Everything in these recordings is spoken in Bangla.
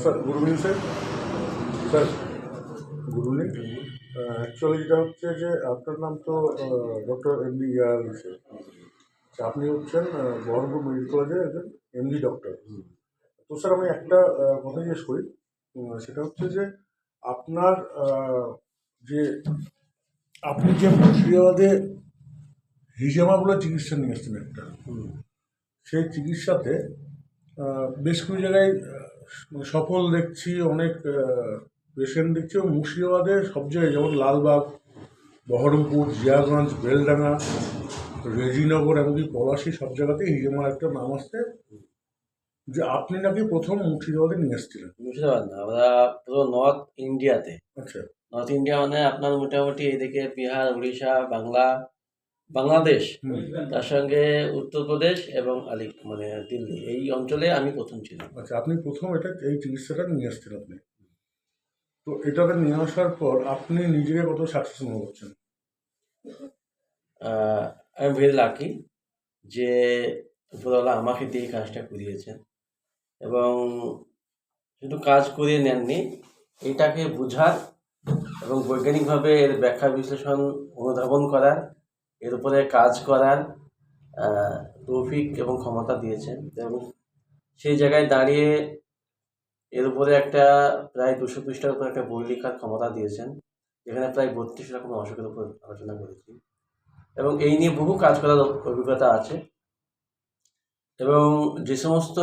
Sir good evening sir sir good evening actually যেটা হচ্ছে যে আপনার নাম তো ডক্টর এম ডি ইয়ার আপনি হচ্ছেন বহরমপুর মেডিকেল কলেজের একজন এমডি ডক্টর তো স্যার আমি একটা কথা জিজ্ঞেস করি। সেটা হচ্ছে যে আপনার যে আপনি যে মুর্শিদাবাদে হিজামা বলে চিকিৎসা নিয়ে এসছেন একটা। সেই চিকিৎসাতে বেশ কিছু জায়গায় সফল দেখছি অনেক পেশেন্ট দেখছি এবং মুর্শিদাবাদে সব জায়গায় যেমন লালবাগ বহরমপুর জিয়াগঞ্জ বেলডাঙ্গা রেজিনগর এমনকি পলাশি সব জায়গাতেই হিজামার একটা নাম আসছে যে আপনি নাকি প্রথম মুর্শিদাবাদে নিয়ে এসেছিলেন। মুর্শিদাবাদ না আমরা পুরো নর্থ ইন্ডিয়াতে আচ্ছা। নর্থ ইন্ডিয়া মানে আপনার মোটামুটি এদিকে বিহার উড়িষ্যা বাংলা বাংলাদেশ তার সঙ্গে উত্তরপ্রদেশ এবং আলি মানে দিল্লি এই অঞ্চলে আমি প্রথম ছিলাম। আচ্ছা আপনি প্রথম এটা এই চিকিৎসাটা নিয়ে আসছেন আপনি। তো এটাকে নিয়ে আসার পর আপনি নিজেকে কত সাকসেস মনে করছেন? আই এম ভেরি লাকি যে উপরওয়ালা আমাকে দিয়ে এই কাজটা করিয়েছেন এবং শুধু কাজ করিয়ে নেননি এটাকে বোঝার এবং বৈজ্ঞানিকভাবে এর ব্যাখ্যা বিশ্লেষণ অনুধাবন করার এর উপরে কাজ করার তৌফিক এবং ক্ষমতা দিয়েছেন এবং সেই জায়গায় দাঁড়িয়ে এর উপরে একটা প্রায় দুশো পৃষ্ঠার উপর একটা বই লেখার ক্ষমতা দিয়েছেন, যেখানে প্রায় বত্রিশ রকম অসুখের উপর আলোচনা করেছি এবং এই নিয়ে বহু কাজ করার অভিজ্ঞতা আছে এবং যে সমস্ত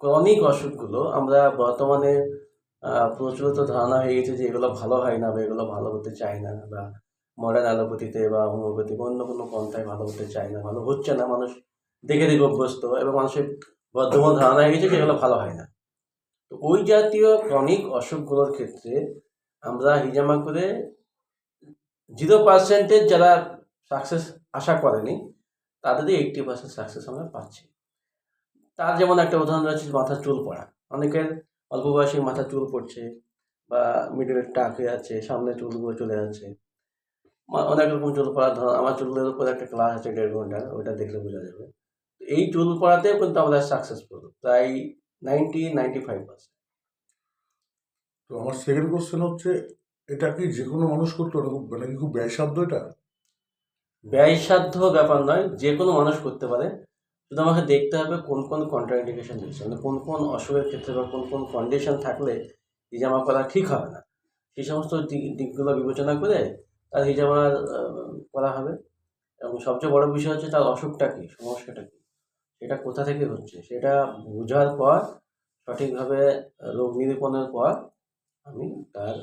ক্রনিক অসুখগুলো আমরা বর্তমানে প্রচলিত ধারণা হয়ে গেছে যে এগুলো ভালো হয় না বা এগুলো ভালো হতে চায় না বা মডার্ন অ্যালোপ্যাথিতে বা হোমিওপ্যাথি বা অন্য কোনো পন্থায় ভালো হতে চায় না, ভালো হচ্ছে না, মানুষ দেখে দেখে অভ্যস্ত এবং মানুষের বর্তমান ধারণা হয়ে গেছে যে এগুলো ভালো হয় না। তো ওই জাতীয় ক্রনিক অসুখগুলোর ক্ষেত্রে আমরা হিজামা করে জিরো পার্সেন্টেজ যারা সাকসেস আশা করেনি, তাদেরই এইটটি পার্সেন্ট সাকসেস আমরা পাচ্ছি। তার যেমন একটা উদাহরণ রয়েছে, মাথার চুল পড়া। অনেকের অল্প বয়সে মাথার চুল পড়ছে বা মিডলে টাকে আছে, সামনে চুলগুলো চলে যাচ্ছে। অনেক রকম চুল পড়া ধর আমার চুলের উপর একটা ক্লাস আছে দেড় ঘণ্টার ওইটা দেখলে বোঝা যাবে। এই চুল পড়াতেও কিন্তু আমরা সাকসেসফুল প্রায় নাইনটি নাইনটি ফাইভ পার্সেন্ট তো আমার সেকেন্ড কোশ্চেন হচ্ছে এটা কি যে কোনো মানুষ করতে পারে? খুব- মানে কি খুব ব্যয়সাধ্য এটা? ব্যয়সাধ্য ব্যাপার নয় যে কোনো মানুষ করতে পারে। শুধু আমাকে দেখতে হবে কোন কোন কন্ট্রাইন্ডিকেশন রয়েছে মানে কোন কোন অসুখের ক্ষেত্রে বা কোন কোন কন্ডিশন থাকলে এই জামা করা ঠিক হবে না। সেই সমস্ত দিক দিকগুলো বিবেচনা করে তার হিজামা করা হবে। এবং সবচেয়ে বড় বিষয় হচ্ছে তার অসুখটা কী সমস্যাটা কী সেটা কোথা থেকে হচ্ছে সেটা বোঝার পর সঠিকভাবে রোগ নিরূপণের পর আমি তার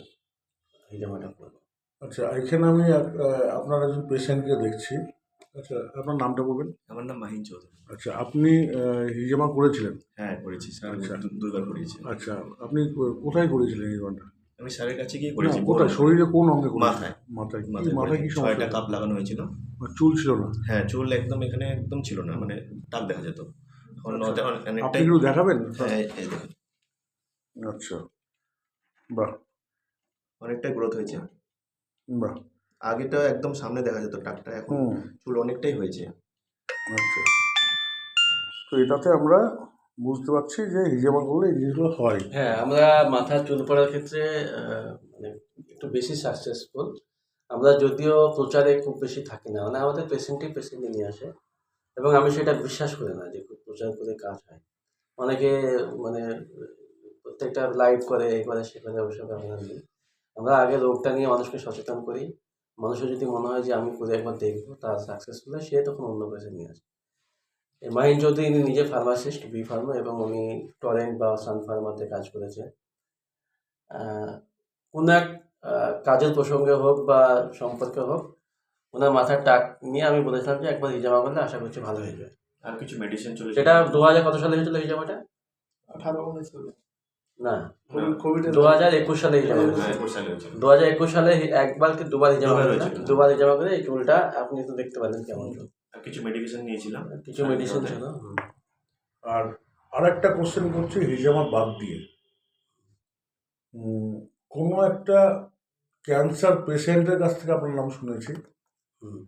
হিজামাটা করব। আচ্ছা এখানে আমি আপনার একজন পেশেন্টকে দেখছি। আচ্ছা আপনার নামটা বলবেন? আমার নাম মাহিন চৌধুরী। আচ্ছা আপনি হিজামা করেছিলেন? হ্যাঁ করেছি। স্যার আচ্ছা। দুবার করিয়েছি আচ্ছা আপনি কোথায় করেছিলেন হিজামাটা আমি স্যারের কাছে গিয়ে করেছি কোথায় শরীরে কোন অঙ্গে মাথায়। মাথায় মাথায় মাথায় কি। ছয়টা কাপ লাগানো হয়েছিল। চুল ছিল না? হ্যাঁ চুল একদম এখানে একদম ছিল না মানে টাক দেখা যেত। আচ্ছা। আপনি অনেকটাই দেখাবেন? হ্যাঁ আচ্ছা। বাহ। অনেকটাই গ্রোথ হয়েছে। বাহ। আগেটা একদম সামনে দেখা যেত টাকটা এখন চুল অনেকটাই হয়েছে। আচ্ছা। তো এটাতে আমরা বুঝতে পারছি যে হিজামা করলে এই জিনিসগুলো হয়। হ্যাঁ আমরা মাথার চুল পড়ার ক্ষেত্রে মানে একটু বেশি সাকসেসফুল আমরা যদিও প্রচারে খুব বেশি থাকি না মানে আমাদের পেশেন্টই পেশেন্টে নিয়ে আসে। এবং আমি সেটা বিশ্বাস করি না যে খুব প্রচার করে কাজ হয়। অনেকে মানে প্রত্যেকটা লাইভ করে, এ করে, সে করে, ওসব আমরা নেই। আমরা আগে রোগটা নিয়ে মানুষকে সচেতন করি। মানুষের যদি মনে হয় যে আমি করে একবার দেখব, তার সাকসেসফুল হয়, সে তখন অন্য পেশেন্ট নিয়ে আসে। মাহিন চৌধুরী ইনি নিজে ফার্মাসিস্ট বি ফার্মা এবং উনি টরেন্ট বা সান ফার্মাতে কাজ করেছে কোনো এক কাজের প্রসঙ্গে হোক বা সম্পর্কে হোক ওনার মাথার টাক নিয়ে আমি বলেছিলাম যে একবার হিজামা করলে আশা করছি ভালো হয়ে যাবে। আর কিছু মেডিসিন চলে সেটা দু হাজার কত সালে হয়েছিল হিজামাটা? আঠারো না কোভিড দু হাজার একুশ সালে হিজামা দু হাজার একুশ সালে একবার কি দুবার হিজামা দুবার। হিজামা করে এই চুলটা আপনি তো দেখতে পারেন কেমন চুল। কিছু মেডিকেশন নিয়েছিলাম। কিছু মেডিসিন ছিল আর আর একটা কোশ্চেন করছি হিজামা বাদ দিয়ে। কোনো একটা ক্যান্সার পেশেন্টের কাছ থেকে আপনার নাম শুনেছি। হুম।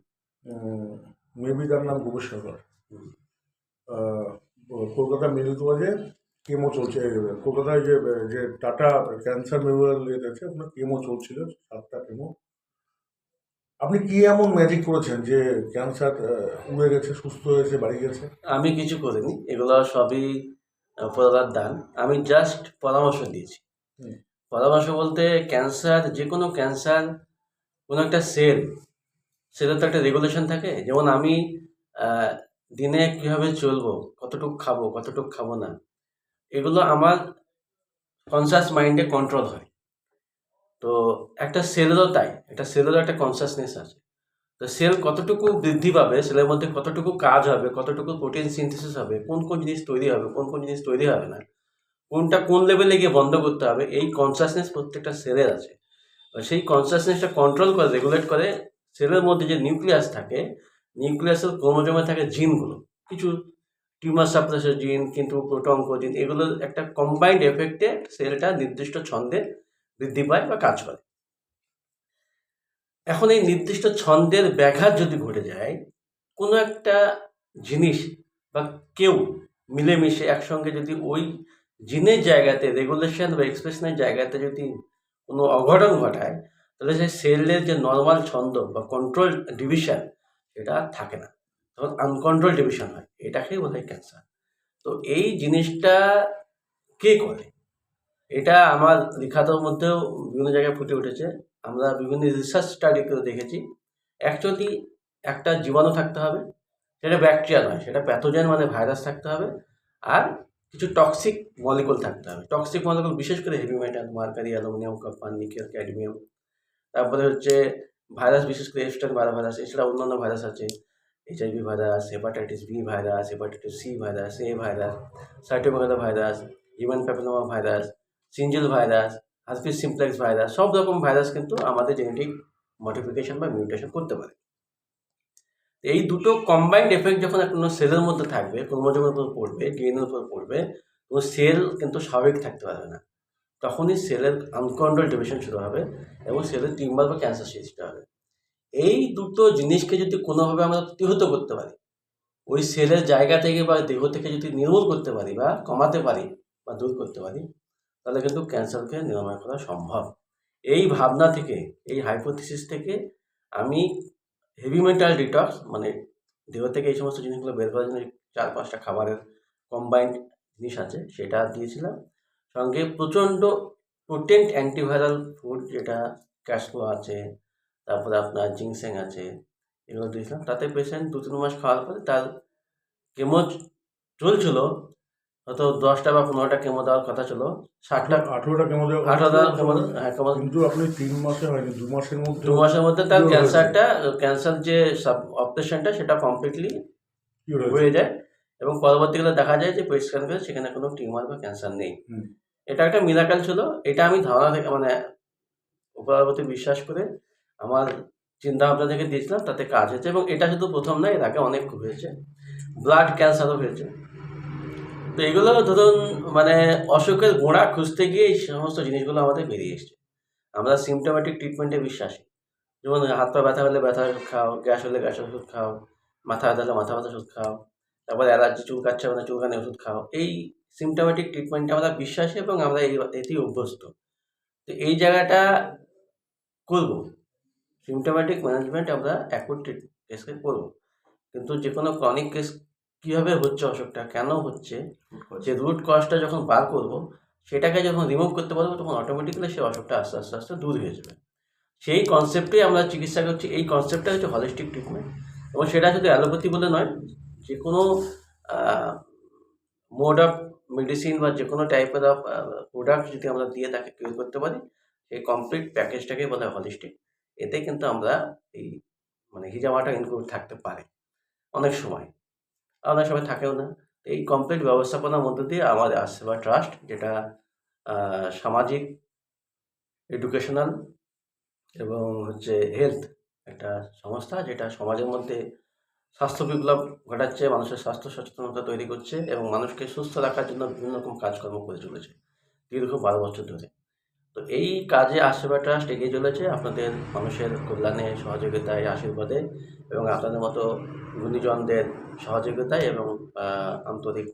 মেবি তার নাম গোপেশ সরকার। কলকাতা মেডিকেল কলেজে কেমো চলছে কলকাতায় যে যে টাটা ক্যান্সার মেমোরিয়াল ইয়েতে আছে আপনার কেমো চলছিল সাতটা কেমো আপনি কি এমন ম্যাজিক করেছেন যে ক্যান্সার উড়ে গেছে সুস্থ হয়েছে বাড়ি গেছে? আমি কিছু করিনি এগুলো সবই উপরওয়ালার দান। আমি জাস্ট পরামর্শ দিয়েছি। পরামর্শ বলতে ক্যান্সার যে কোনো ক্যান্সার কোনো একটা সেল সেলের তো একটা রেগুলেশন থাকে। যেমন আমি দিনে কীভাবে চলবো কতটুকু খাব কতটুকু খাব না এগুলো আমার কনসাস মাইন্ডে কন্ট্রোল হয়। তো একটা সেলেরও তাই, একটা সেলেরও একটা কনসাসনেস আছে। তো সেল কতটুকু বৃদ্ধি পাবে সেলের মধ্যে কতটুকু কাজ হবে, কতটুকু প্রোটিন সিনথেসিস হবে, কোন কোন জিনিস তৈরি হবে, কোন কোন জিনিস তৈরি হবে না, কোনটা কোন লেভেলে গিয়ে বন্ধ করতে হবে, এই কনসাসনেস প্রত্যেকটা সেলের আছে। সেই কনসাসনেসটা কন্ট্রোল করে রেগুলেট করে সেলের মধ্যে যে নিউক্লিয়াস থাকে নিউক্লিয়াসের ক্রোমোজোমে থাকে জিনগুলো কিছু টিউমার সাপ্রেসর জিন কিন্তু প্রোটঙ্ক জিন এগুলোর একটা কম্বাইন্ড এফেক্টে সেলটা নির্দিষ্ট ছন্দে বৃদ্ধি পায় বা কাজ করে। এখন এই নির্দিষ্ট ছন্দের ব্যাঘাত যদি ঘটে যায়, কোনো একটা জিনিস বা কেউ মিলেমিশে একসঙ্গে যদি ওই জিনের জায়গাতে রেগুলেশন বা এক্সপ্রেশনের জায়গাতে যদি কোনো অঘটন ঘটায়, তাহলে সেই সেলের যে নর্মাল ছন্দ বা কন্ট্রোল ডিভিশন সেটা থাকে না। তখন আনকন্ট্রোল ডিভিশন হয়। এটাকেই বলা হয় ক্যান্সার তো এই জিনিসটা কে করে? এটা আমার লেখাটার মধ্যেও বিভিন্ন জায়গায় ফুটে উঠেছে। আমরা বিভিন্ন রিসার্চ স্টাডি করে দেখেছি। অ্যাকচুয়ালি একটা জীবাণু থাকতে হবে, সেটা ব্যাকটেরিয়া নয়, সেটা প্যাথোজেন মানে ভাইরাস থাকতে হবে, আর কিছু টক্সিক মলিকুল থাকতে হবে। টক্সিক মলিকুল বিশেষ করে heavy metal mercury aluminium copper nickel cadmium তারপরে হচ্ছে ভাইরাস বিশেষ করে এস্টার বারো ভাইরাস এছাড়া অন্যান্য ভাইরাস আছে। HIV virus hepatitis B virus hepatitis C virus A virus cytomegalovirus human papilloma virus সিঞ্জেল virus herpes simplex virus সব রকম ভাইরাস কিন্তু আমাদের জেনেটিক মডিফিকেশন বা মিউটেশন করতে পারে। এই দুটো কম্বাইন্ড এফেক্ট যখন কোনো সেলের মধ্যে থাকবে, ক্রোমোজোমের উপর পড়বে ডিএনএর উপর পড়বে, তো সেল কিন্তু স্বাভাবিক থাকতে পারবে না। তখনই সেলের আনকন্ট্রোল ডিভিশন শুরু হবে এবং সেলের টিউমার বা ক্যান্সার সৃষ্টি হবে। এই দুটো জিনিসকে যদি কোনোভাবে আমরা প্রতিহত করতে পারি, ওই সেলের জায়গা থেকে বা দেহ থেকে যদি নির্মূল করতে পারি বা কমাতে পারি বা দূর করতে পারি তাহলে কিন্তু ক্যান্সারকে নিরাময় করা সম্ভব। এই ভাবনা থেকে, এই হাইপোথিসিস থেকে আমি হেভি মেটাল ডিটক্স মানে দেহ থেকে এই সমস্ত জিনিসগুলো বের করার জন্য চার পাঁচটা খাবারের কম্বাইন্ড জিনিস আছে, সেটা দিয়েছিলাম। সঙ্গে প্রচণ্ড পোটেন্ট অ্যান্টিভাইরাল ফুড যেটা ক্যাশফ্লো আছে, তারপরে আপনার জিংসেং আছে, এগুলো দিয়েছিলাম। তাতে পেশেন্ট দু তিন মাস খাওয়ার পরে তার কেমো চলছিল হয়তো দশটা বা পনেরোটা কেমো দেওয়ার কথা ছিল। ষাটটা আঠেরোটা কেমো দেওয়া আঠারোটা কেমো হ্যাঁ কেমো কিন্তু আপনি তিন মাসে হয়নি দু মাসের মধ্যে দু মাসের মধ্যে তার ক্যান্সারটা ক্যান্সার যে সাব অপারেশনটা সেটা কমপ্লিটলি হয়ে যায় এবং পরবর্তীকালে দেখা যায় যে পরিষ্কার করে সেখানে কোনো টিউমার বা ক্যান্সার নেই। এটা একটা মিরাকাল ছিল। এটা আমি ধারণা থেকে মানে উপরাবতী বিশ্বাস করে আমার চিন্তা ভাবনা থেকে দিয়েছিলাম তাতে কাজ হয়েছে এবং এটা শুধু প্রথম নয় এর আগে অনেক হয়েছে। ব্লাড ক্যান্সারও হয়েছে। তো এগুলো ধরুন মানে অসুখের গোড়া খুঁজতে গিয়ে এই সমস্ত জিনিসগুলো আমাদের বেরিয়ে এসছে। আমরা সিমটোম্যাটিক ট্রিটমেন্টে বিশ্বাসী। যেমন হাত পা ব্যথা হলে ব্যথার ওষুধ খাও, গ্যাস হলে গ্যাসের ওষুধ খাও, মাথা ব্যথা হলে মাথা ব্যথার ওষুধ খাও, তারপরে অ্যালার্জি চুলকাচ্ছে মানে চুলকানি ওষুধ খাও, এই সিমটোম্যাটিক ট্রিটমেন্টে আমরা বিশ্বাসী এবং আমরা এই এতেই অভ্যস্ত। তো এই জায়গাটা করব। সিমটোম্যাটিক ম্যানেজমেন্ট আমরা অ্যাকুট কেসকে করব। কিন্তু যে কোনো ক্রনিক কেস কীভাবে হচ্ছে অসুখটা কেন হচ্ছে? যে রুট কজটা যখন বার করব সেটাকে যখন রিমুভ করতে পারব তখন অটোমেটিক্যালি সেই অসুখটা আস্তে আস্তে আস্তে দূর হয়ে যাবে। সেই কনসেপ্টেই আমরা চিকিৎসা করছি। এই কনসেপ্টটা হচ্ছে হলিস্টিক ট্রিটমেন্ট এবং সেটা শুধু অ্যালোপ্যাথি বলে নয় যে কোনো মোড অফ মেডিসিন বা যে কোনো টাইপের অফ প্রোডাক্ট যদি আমরা দিয়ে তাকে কিউর করতে পারি সেই কমপ্লিট প্যাকেজটাকেই বলা হয় হলিস্টিক এতে কিন্তু আমরা এই মানে হিজামাটা ইনক্লুড থাকতে পারে। অনেক সময়। অনেক সময় থাকেও না। এই কমপ্লিট ব্যবস্থাপনার মধ্যে দিয়ে আমাদের আশীর্বাদ ট্রাস্ট যেটা সামাজিক এডুকেশনাল এবং হচ্ছে হেলথ একটা সংস্থা, যেটা সমাজের মধ্যে স্বাস্থ্য বিপ্লব ঘটাচ্ছে, মানুষের স্বাস্থ্য সচেতনতা তৈরি করছে এবং মানুষকে সুস্থ রাখার জন্য বিভিন্ন রকম কাজকর্ম করে চলেছে। দীর্ঘ বারো বছর ধরে। তো এই কাজে আশীর্বাদ ট্রাস্ট এগিয়ে চলেছে আপনাদের মানুষের কল্যাণে, সহযোগিতায়, আশীর্বাদে এবং আপনাদের মতো গুণীজনদের সহযোগিতায় এবং আন্তরিক